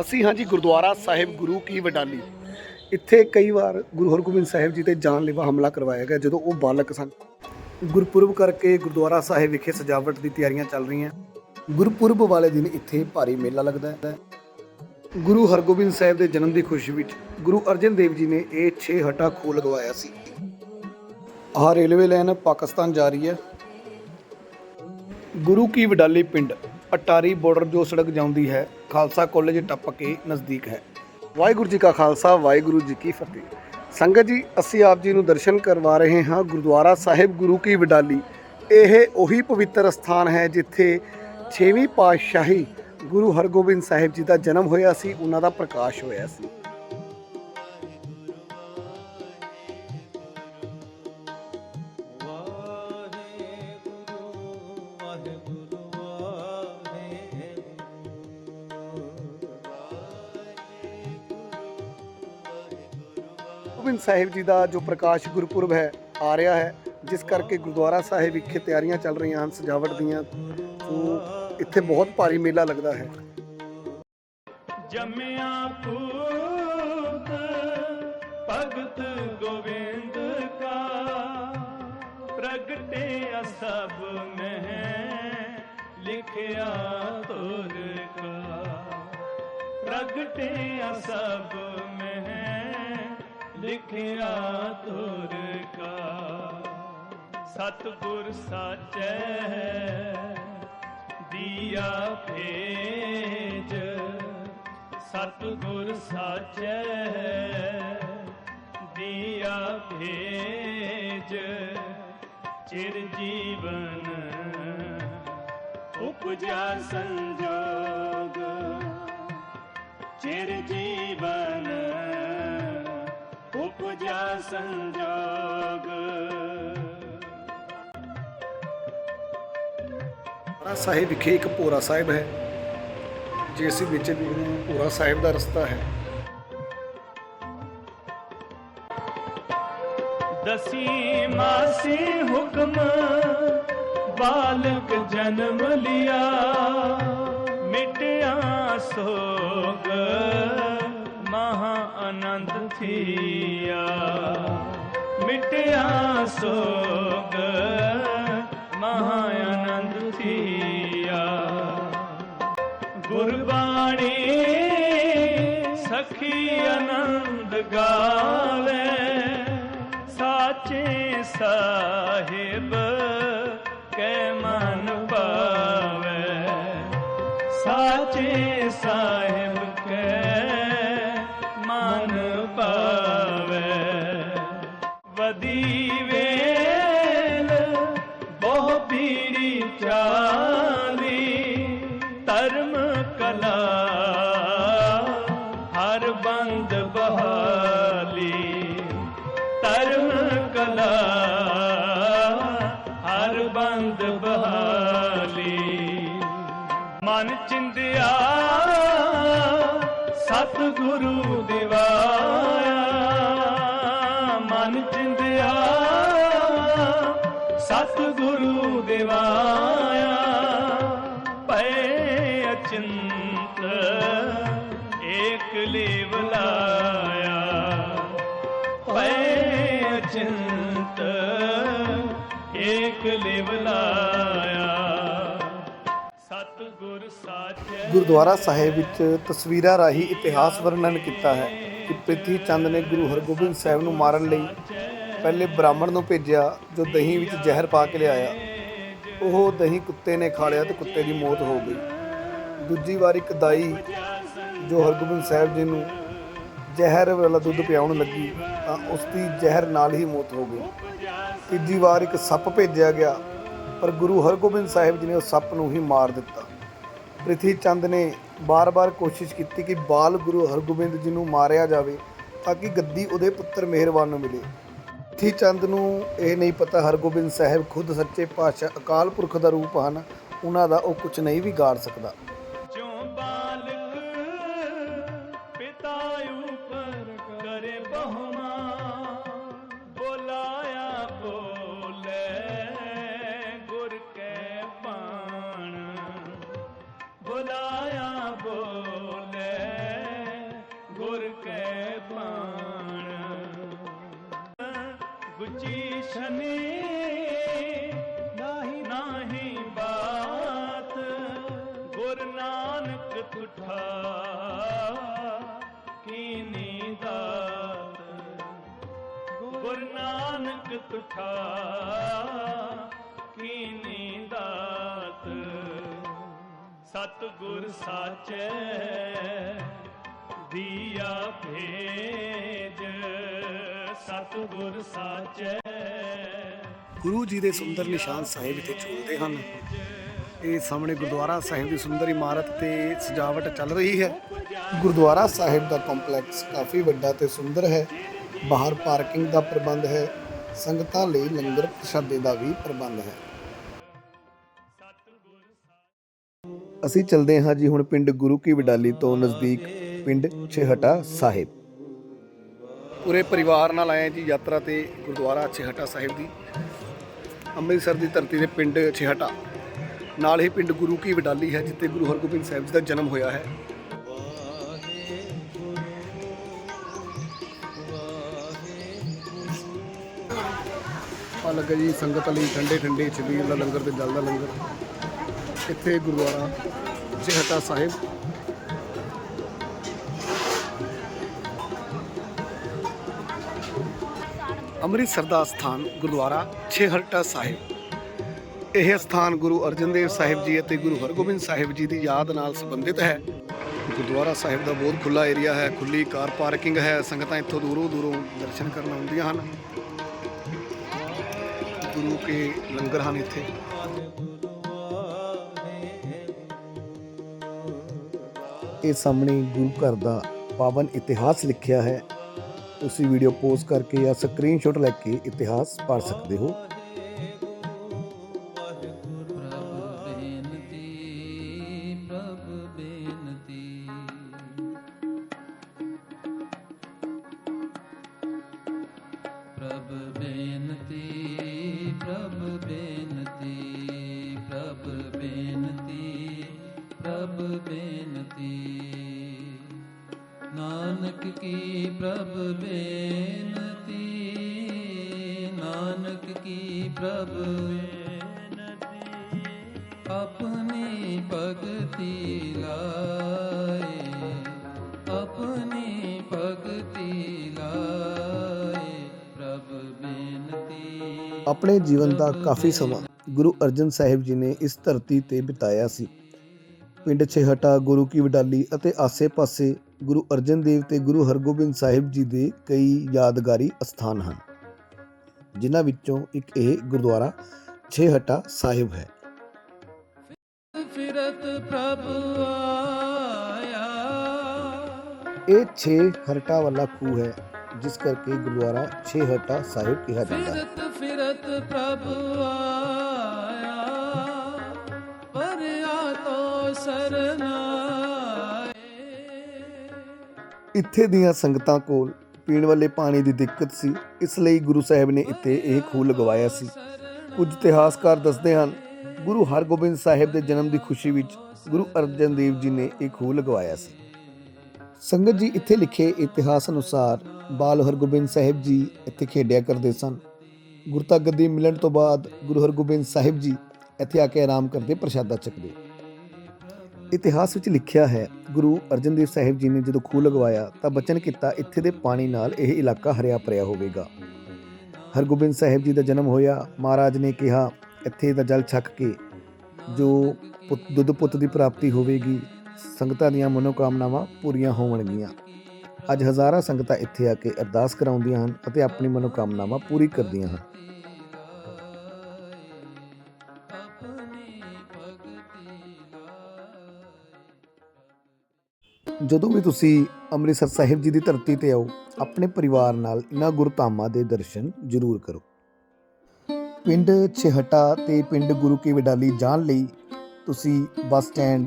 ਅਸੀਂ ਹਾਂ ਜੀ ਗੁਰਦੁਆਰਾ ਸਾਹਿਬ ਗੁਰੂ ਕੀ ਵਡਾਲੀ। ਇੱਥੇ ਕਈ ਵਾਰ ਗੁਰੂ ਹਰਗੋਬਿੰਦ ਸਾਹਿਬ ਜੀ ਤੇ ਜਾਨਲੇਵਾ ਹਮਲਾ ਕਰਵਾਇਆ ਗਿਆ ਜਦੋਂ ਉਹ ਬਾਲਕ ਸਨ। ਗੁਰਪੁਰਬ ਕਰਕੇ ਗੁਰਦੁਆਰਾ ਸਾਹਿਬ ਵਿਖੇ ਸਜਾਵਟ ਦੀ ਤਿਆਰੀਆਂ ਚੱਲ ਰਹੀਆਂ। ਗੁਰਪੁਰਬ ਵਾਲੇ ਦਿਨ ਇੱਥੇ ਭਾਰੀ ਮੇਲਾ ਲੱਗਦਾ ਹੈ। ਗੁਰੂ ਹਰਗੋਬਿੰਦ ਸਾਹਿਬ ਦੇ ਜਨਮ ਦੀ ਖੁਸ਼ੀ ਵਿੱਚ ਗੁਰੂ ਅਰਜਨ ਦੇਵ ਜੀ ਨੇ ਇਹ 6 ਹਟਾ ਖੋਹ ਲਗਵਾਇਆ ਸੀ। ਆਹ ਰੇਲਵੇ ਲਾਈਨ ਪਾਕਿਸਤਾਨ ਜਾ ਰਹੀ ਹੈ। ਗੁਰੂ ਕੀ ਵਡਾਲੀ ਪਿੰਡ ਅਟਾਰੀ ਬਾਰਡਰ ਜੋ ਸੜਕ ਜਾਂਦੀ ਹੈ, ਖਾਲਸਾ ਕਾਲਜ ਟੱਪ ਕੇ ਨਜ਼ਦੀਕ ਹੈ। ਵਾਹਿਗੁਰੂ ਜੀ ਕਾ ਖਾਲਸਾ, ਵਾਹਿਗੁਰੂ ਜੀ ਕੀ ਫਤਿਹ। ਸੰਗਤ ਜੀ, ਅਸੀਂ ਆਪ ਜੀ ਨੂੰ ਦਰਸ਼ਨ ਕਰਵਾ ਰਹੇ ਹਾਂ ਗੁਰਦੁਆਰਾ ਸਾਹਿਬ ਗੁਰੂ ਕੀ ਵਡਾਲੀ। ਇਹ ਉਹੀ ਪਵਿੱਤਰ ਸਥਾਨ ਹੈ ਜਿੱਥੇ 6ਵੀਂ ਪਾਤਸ਼ਾਹੀ ਗੁਰੂ ਹਰਗੋਬਿੰਦ ਸਾਹਿਬ ਜੀ ਦਾ ਜਨਮ ਹੋਇਆ ਸੀ, ਉਹਨਾਂ ਦਾ ਪ੍ਰਕਾਸ਼ ਹੋਇਆ ਸੀ। ਗੋਬਿੰਦ ਸਾਹਿਬ ਜੀ ਦਾ ਜੋ ਪ੍ਰਕਾਸ਼ ਗੁਰਪੁਰਬ ਹੈ, ਆ ਰਿਹਾ ਹੈ, ਜਿਸ ਕਰਕੇ ਗੁਰਦੁਆਰਾ ਸਾਹਿਬ ਵਿਖੇ ਤਿਆਰੀਆਂ ਚੱਲ ਰਹੀਆਂ ਹਨ, ਸਜਾਵਟ ਦੀਆਂ ਸੋ ਇੱਥੇ ਬਹੁਤ ਭਾਰੀ ਮੇਲਾ ਲੱਗਦਾ ਹੈ। ਜੰਮਿਆ ਪੂਤ ਭਗਤ ਗੋਬਿੰਦ ਕਾ ਪ੍ਰਗਟਿਆ ਸਭ ਮਹਿ, ਲਿਖਿਆ ਤੁਰ ਕਾ ਪ੍ਰਗਟਿਆ ਸਭ ਲਿਖਿਆ ਤੁਰ ਕਾ। ਸਤਿਗੁਰ ਸਾਚੈ ਦੀਆ ਭੇਜ। ਸਤਿਗੁਰ ਸਾਚੈ ਦੀਆ ਭੇਜ। ਚਿਰ ਜੀਵਨ ਉਪਜਾ ਸੰਜੋਗ। ਚਿਰ ਜੀਵਨ ਸੰਜੋਗ। ਸਾਹਿਬ ਵਿਖੇ ਇੱਕ ਭੋਰਾ ਸਾਹਿਬ ਹੈ ਜੇ ਅਸੀਂ ਵਿੱਚ ਦੇਖਦੇ ਹਾਂ ਸਾਹਿਬ ਦਾ ਰਸਤਾ ਹੈ। ਦਸੀ ਮਾਸੀ ਹੁਕਮ ਬਾਲਕ ਜਨਮ ਲਿਆ ਮਿਟਿਆ ਸੋਗ। ਮਹਾ ਆਨੰਦ ਥੀਆ। ਮਿਟਿਆ ਸੋਗ ਮਹਾ ਆਨੰਦ ਥੀਆ। ਗੁਰਬਾਣੀ ਸਖੀ ਆਨੰਦ ਗਾਵੇ, ਸਾਚੇ ਸਾਹਿਬ ਕੈ ਮਨ ਪਾਵੇ ਸਾਚੇ ਸਾਹਿਬ ਸਤ ਗੁਰੂ ਦਿਵਾਇਆ, ਮਨ ਚਿੰਦਿਆ ਸਤਿਗੁਰੂ ਦਿਵਾਇਆ, ਪਏ ਅਚਿੰਤ, ਏਕ ਲੇਵ ਲਾਇਆ। ਪਏ ਅਚਿੰਤ, ਏਕ ਲਿਵ ਲਾਇਆ। ਗੁਰਦੁਆਰਾ ਸਾਹਿਬ ਵਿੱਚ ਤਸਵੀਰਾਂ ਰਾਹੀਂ ਇਤਿਹਾਸ ਵਰਣਨ ਕੀਤਾ ਹੈ ਕਿ ਪ੍ਰਿਥੀ ਚੰਦ ਨੇ ਗੁਰੂ ਹਰਗੋਬਿੰਦ ਸਾਹਿਬ ਨੂੰ ਮਾਰਨ ਲਈ ਪਹਿਲੇ ਬ੍ਰਾਹਮਣ ਨੂੰ ਭੇਜਿਆ, ਜੋ ਦਹੀਂ ਵਿੱਚ ਜ਼ਹਿਰ ਪਾ ਕੇ ਲਿਆਇਆ। ਉਹ ਦਹੀਂ ਕੁੱਤੇ ਨੇ ਖਾ ਲਿਆ ਤੇ ਕੁੱਤੇ ਦੀ ਮੌਤ ਹੋ ਗਈ। ਦੂਜੀ ਵਾਰ ਇੱਕ ਦਾਈ, ਜੋ ਹਰਗੋਬਿੰਦ ਸਾਹਿਬ ਜੀ ਨੂੰ ਜ਼ਹਿਰ ਵਾਲਾ ਦੁੱਧ ਪਿਆਉਣ ਲੱਗੀ, ਤਾਂ ਉਸ ਦੀ ਜ਼ਹਿਰ ਨਾਲ ਹੀ ਮੌਤ ਹੋ ਗਈ। ਤੀਜੀ ਵਾਰ ਇੱਕ ਸੱਪ ਭੇਜਿਆ ਗਿਆ, ਪਰ ਗੁਰੂ ਹਰਗੋਬਿੰਦ ਸਾਹਿਬ ਜੀ ਨੇ ਉਸ ਸੱਪ ਨੂੰ ਹੀ ਮਾਰ ਦਿੱਤਾ। ਪ੍ਰਿਥੀ ਚੰਦ ਨੇ ਬਾਰ-ਬਾਰ ਕੋਸ਼ਿਸ਼ ਕੀਤੀ ਕਿ ਬਾਲ ਗੁਰੂ ਹਰਗੋਬਿੰਦ ਜੀ ਨੂੰ ਮਾਰਿਆ ਜਾਵੇ ਤਾਂ ਕਿ ਗੱਦੀ ਉਹਦੇ ਪੁੱਤਰ ਮਿਹਰਬਾਨ ਨੂੰ ਮਿਲੇ। ਪ੍ਰਿਥੀ ਚੰਦ ਨੂੰ ਇਹ ਨਹੀਂ ਪਤਾ ਹਰਗੋਬਿੰਦ ਸਾਹਿਬ ਖੁਦ ਸੱਚੇ ਪਾਤਸ਼ਾਹ ਅਕਾਲ ਪੁਰਖ ਦਾ ਰੂਪ ਹਨ, ਉਹਨਾਂ ਦਾ ਉਹ ਕੁਝ ਨਹੀਂ ਵੀ ਗਾੜ ਸਕਦਾ। ਨਾਨਕ ਤੁਠਾ ਕੀਨੀ ਦਾਤ ਗੁਰ ਨਾਨਕ ਤੁਠਾ ਕੀਨੀ ਦਾਤ ਸਤ ਗੁਰ ਸਾਚੈ ਦੀਆ ਭੇਜ ਸਤ ਗੁਰ ਸਾਚੈ ਗੁਰੂ ਜੀ ਦੇ ਸੁੰਦਰ ਨਿਸ਼ਾਨ ਸਾਹਿਬ ਇੱਥੇ ਝੂਲਦੇ ਹਨ। ਇਹ ਸਾਹਮਣੇ ਗੁਰਦੁਆਰਾ ਸਾਹਿਬ ਦੀ ਸੁੰਦਰ ਇਮਾਰਤ ਤੇ ਸਜਾਵਟ ਚੱਲ ਰਹੀ ਹੈ। ਗੁਰਦੁਆਰਾ ਸਾਹਿਬ ਦਾ ਕੰਪਲੈਕਸ ਕਾਫੀ ਵੱਡਾ ਤੇ ਸੁੰਦਰ ਹੈ। ਬਾਹਰ ਪਾਰਕਿੰਗ ਦਾ ਪ੍ਰਬੰਧ ਹੈ। ਸੰਗਤਾਂ ਲਈ ਲੰਗਰ ਪ੍ਰਸ਼ਾਦੇ ਦਾ ਵੀ ਪ੍ਰਬੰਧ ਹੈ। ਅਸੀਂ ਚੱਲਦੇ ਹਾਂ ਜੀ ਹੁਣ ਪਿੰਡ ਗੁਰੂ ਕੀ ਵਡਾਲੀ ਤੋਂ ਨਜ਼ਦੀਕ, ਪਿੰਡ ਛੇਹਟਾ ਸਾਹਿਬ। ਪੂਰੇ ਪਰਿਵਾਰ ਨਾਲ ਆਏ ਜੀ ਯਾਤਰਾ ਤੇ ਗੁਰਦੁਆਰਾ ਛੇਹਟਾ ਸਾਹਿਬ ਦੀ। ਅੰਮ੍ਰਿਤਸਰ ਦੀ ਧਰਤੀ ਦੇ ਪਿੰਡ ਛੇਹਟਾ। ਨਾਲ ਹੀ ਪਿੰਡ ਗੁਰੂ ਕੀ ਵਡਾਲੀ ਹੈ, ਜਿੱਥੇ ਗੁਰੂ ਹਰਗੋਬਿੰਦ ਸਾਹਿਬ ਜੀ ਦਾ ਜਨਮ ਹੋਇਆ ਹੈ। ਆ ਲੱਗਾ ਜੀ ਸੰਗਤ ਲਈ ਠੰਡੇ ਠੰਡੇ ਛਬੀਲ ਦਾ ਲੰਗਰ ਤੇ ਜਲ ਦਾ ਲੰਗਰ। ਇੱਥੇ ਗੁਰਦੁਆਰਾ ਛੇਹਟਾ ਸਾਹਿਬ। ਅੰਮ੍ਰਿਤਸਰ ਦਾ ਸਥਾਨ ਗੁਰਦੁਆਰਾ ਛੇਹਰਟਾ ਸਾਹਿਬ। ਇਹ ਸਥਾਨ ਗੁਰੂ ਅਰਜਨ ਦੇਵ ਸਾਹਿਬ ਜੀ ਅਤੇ ਗੁਰੂ ਹਰਗੋਬਿੰਦ ਸਾਹਿਬ ਜੀ ਦੀ ਯਾਦ ਨਾਲ ਸੰਬੰਧਿਤ ਹੈ। ਗੁਰਦੁਆਰਾ ਸਾਹਿਬ ਦਾ ਬਹੁਤ ਖੁੱਲਾ ਏਰੀਆ ਹੈ ਖੁੱਲੀ ਕਾਰ ਪਾਰਕਿੰਗ ਹੈ, ਸੰਗਤਾਂ ਇੱਥੋਂ ਦੂਰੋਂ ਦੂਰੋਂ ਦਰਸ਼ਨ ਕਰਨ ਆਉਂਦੀਆਂ ਹਨ। ਗੁਰੂ ਕੇ ਲੰਗਰ ਹਨ ਇੱਥੇ। ਇਹ ਸਾਹਮਣੇ ਗੁਰੂ ਘਰ ਦਾ ਪਾਵਨ ਇਤਿਹਾਸ ਲਿਖਿਆ ਹੈ। ਤੁਸੀਂ ਵੀਡੀਓ ਪੋਜ਼ ਕਰਕੇ ਜਾਂ ਸਕਰੀਨਸ਼ਾਟ ਲੈ ਕੇ ਇਤਿਹਾਸ ਪੜ੍ਹ ਸਕਦੇ ਹੋ। ਪ੍ਰਭ ਬੇਨਤੀ। ਨਾਨਕ ਕੀ ਪ੍ਰਭ ਬੇਨਤੀ? ਨਾਨਕ ਕੀ ਪ੍ਰਭ ਆਪਣੀ ਭਗਤੀ ਲਾਏ। ਆਪਣੀ ਭਗਤੀ ਲਾਏ। ਪ੍ਰਭ ਬੇਨਤੀ। ਆਪਣੇ ਜੀਵਨ ਦਾ ਕਾਫੀ ਸਮਾਂ ਗੁਰੂ ਅਰਜਨ ਸਾਹਿਬ ਜੀ ਨੇ ਇਸ ਧਰਤੀ ਤੇ ਬਿਤਾਇਆ ਸੀ। ਪਿੰਡ ਛੇਹਟਾ ਗੁਰੂ ਕੀ ਵਡਾਲੀ ਅਤੇ ਆਸੇ-ਪਾਸੇ ਗੁਰੂ ਅਰਜਨ ਦੇਵ ਤੇ ਗੁਰੂ ਹਰਗੋਬਿੰਦ ਸਾਹਿਬ ਜੀ ਦੇ ਕਈ ਯਾਦਗਾਰੀ ਅਸਥਾਨ ਹਨ ਜਿਨ੍ਹਾਂ ਵਿੱਚੋਂ ਇੱਕ ਇਹ ਗੁਰਦੁਆਰਾ ਛੇਹਟਾ ਸਾਹਿਬ ਹੈ। ਫਿਰਤ ਪ੍ਰਭ ਆਇਆ। ਇਹ ਛੇ ਹਰਟਾ ਵਾਲਾ ਖੂਹ ਹੈ ਜਿਸ ਕਰਕੇ ਗੁਰਦੁਆਰਾ ਛੇਹਟਾ ਸਾਹਿਬ ਕਿਹਾ ਜਾਂਦਾ ਹੈ। ਫਿਰਤ ਫਿਰਤ ਪ੍ਰਭ ਇੱਥੇ ਦੀਆਂ ਸੰਗਤਾਂ ਕੋਲ ਪੀਣ ਵਾਲੇ ਪਾਣੀ ਦੀ ਦਿੱਕਤ ਸੀ, ਇਸ ਲਈ ਗੁਰੂ ਸਾਹਿਬ ਨੇ ਇੱਥੇ ਇਹ ਖੂਹ ਲਗਵਾਇਆ ਸੀ। ਕੁਝ ਇਤਿਹਾਸਕਾਰ ਦੱਸਦੇ ਹਨ, ਗੁਰੂ ਹਰਗੋਬਿੰਦ ਸਾਹਿਬ ਦੇ ਜਨਮ ਦੀ ਖੁਸ਼ੀ ਵਿੱਚ ਗੁਰੂ ਅਰਜਨ ਦੇਵ ਜੀ ਨੇ ਇਹ ਖੂਹ ਲਗਵਾਇਆ ਸੀ। ਸੰਗਤ ਜੀ ਇੱਥੇ ਲਿਖੇ ਇਤਿਹਾਸ ਅਨੁਸਾਰ ਬਾਲ ਹਰਗੋਬਿੰਦ ਸਾਹਿਬ ਜੀ ਇੱਥੇ ਖੇਡਿਆ ਕਰਦੇ ਸਨ। ਗੁਰਤਾ ਗੱਦੀ ਮਿਲਣ ਤੋਂ ਬਾਅਦ ਗੁਰੂ ਹਰਗੋਬਿੰਦ ਸਾਹਿਬ ਜੀ ਇੱਥੇ ਆ ਕੇ ਆਰਾਮ ਕਰਦੇ ਪ੍ਰਸ਼ਾਦਾ ਛਕਦੇ ਇਤਿਹਾਸ ਵਿੱਚ ਲਿਖਿਆ ਹੈ, ਗੁਰੂ ਅਰਜਨ ਦੇਵ ਸਾਹਿਬ ਜੀ ਨੇ ਜਦੋਂ ਖੂਹ ਲਗਵਾਇਆ ਤਾਂ ਬਚਨ ਕੀਤਾ, ਇੱਥੇ ਦੇ ਪਾਣੀ ਨਾਲ ਇਹ ਇਲਾਕਾ ਹਰਿਆ ਭਰਿਆ ਹੋਵੇਗਾ। ਹਰਗੋਬਿੰਦ ਸਾਹਿਬ ਜੀ ਦਾ ਜਨਮ ਹੋਇਆ, ਮਹਾਰਾਜ ਨੇ ਕਿਹਾ, ਇੱਥੇ ਦਾ ਜਲ ਛਕ ਕੇ ਜੋ ਪੁੱਤ- ਦੁੱਧ ਪੁੱਤ ਦੀ ਪ੍ਰਾਪਤੀ ਹੋਵੇਗੀ, ਸੰਗਤਾਂ ਦੀਆਂ ਮਨੋਕਾਮਨਾਵਾਂ ਪੂਰੀਆਂ ਹੋਣਗੀਆਂ ਅੱਜ ਹਜ਼ਾਰਾਂ ਸੰਗਤਾਂ ਇੱਥੇ ਆ ਕੇ ਅਰਦਾਸ ਕਰਾਉਂਦੀਆਂ ਹਨ ਅਤੇ ਆਪਣੀ ਮਨੋਕਾਮਨਾਵਾਂ ਪੂਰੀ ਕਰਦੀਆਂ ਹਨ। ਜਦੋਂ ਵੀ ਤੁਸੀਂ ਅੰਮ੍ਰਿਤਸਰ ਸਾਹਿਬ ਜੀ ਦੀ ਧਰਤੀ ਤੇ ਆਓ, ਆਪਣੇ ਪਰਿਵਾਰ ਨਾਲ ਇਹਨਾਂ ਗੁਰਧਾਮਾਂ ਦੇ ਦਰਸ਼ਨ ਜ਼ਰੂਰ ਕਰੋ। ਪਿੰਡ ਛੇਹਟਾ ਤੇ ਪਿੰਡ ਗੁਰੂ ਕੀ ਵਡਾਲੀ ਜਾਣ ਲਈ ਤੁਸੀਂ bus stand,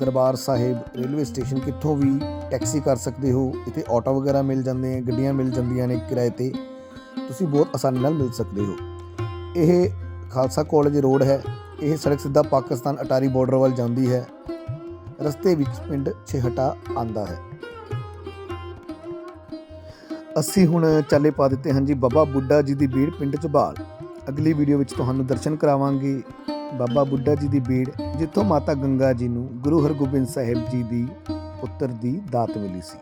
Darbar Sahib, railway station ਕਿੱਥੋਂ ਵੀ ਟੈਕਸੀ ਕਰ ਸਕਦੇ ਹੋ, ਇੱਥੇ ਆਟੋ ਵਗੈਰਾ ਮਿਲ ਜਾਂਦੇ ਆ, ਗੱਡੀਆਂ ਮਿਲ ਜਾਂਦੀਆਂ ਨੇ ਕਿਰਾਏ ਤੇ, ਤੁਸੀਂ ਬਹੁਤ ਆਸਾਨੀ ਨਾਲ ਮਿਲ ਸਕਦੇ ਹੋ। ਇਹ ਖਾਲਸਾ ਕਾਲਜ ਰੋਡ ਹੈ, ਇਹ ਸੜਕ ਸਿੱਧਾ ਪਾਕਿਸਤਾਨ ਅਟਾਰੀ ਬਾਰਡਰ ਵੱਲ ਜਾਂਦੀ ਹੈ। ਰਸਤੇ ਵਿੱਚ ਪਿੰਡ ਛੇਹਟਾ ਆਂਦਾ ਹੈ। ਅਸੀਂ ਹੁਣ ਚਾਲੇ ਪਾ ਦਿੱਤੇ ਹਨ ਜੀ ਬਾਬਾ ਬੁੱਢਾ ਜੀ ਦੀ ਬੀੜ ਪਿੰਡ ਝਬਾਲ। ਅਗਲੀ ਵੀਡੀਓ ਵਿੱਚ ਤੁਹਾਨੂੰ ਦਰਸ਼ਨ ਕਰਾਵਾਂਗੇ। ਬਾਬਾ ਬੁੱਢਾ ਜੀ ਦੀ ਬੀੜ, ਜਿੱਥੋਂ ਮਾਤਾ ਗੰਗਾ ਜੀ ਨੂੰ ਗੁਰੂ ਹਰਗੋਬਿੰਦ ਸਾਹਿਬ ਜੀ ਦੀ ਪੁੱਤਰ ਦੀ ਦਾਤ ਮਿਲੀ ਸੀ।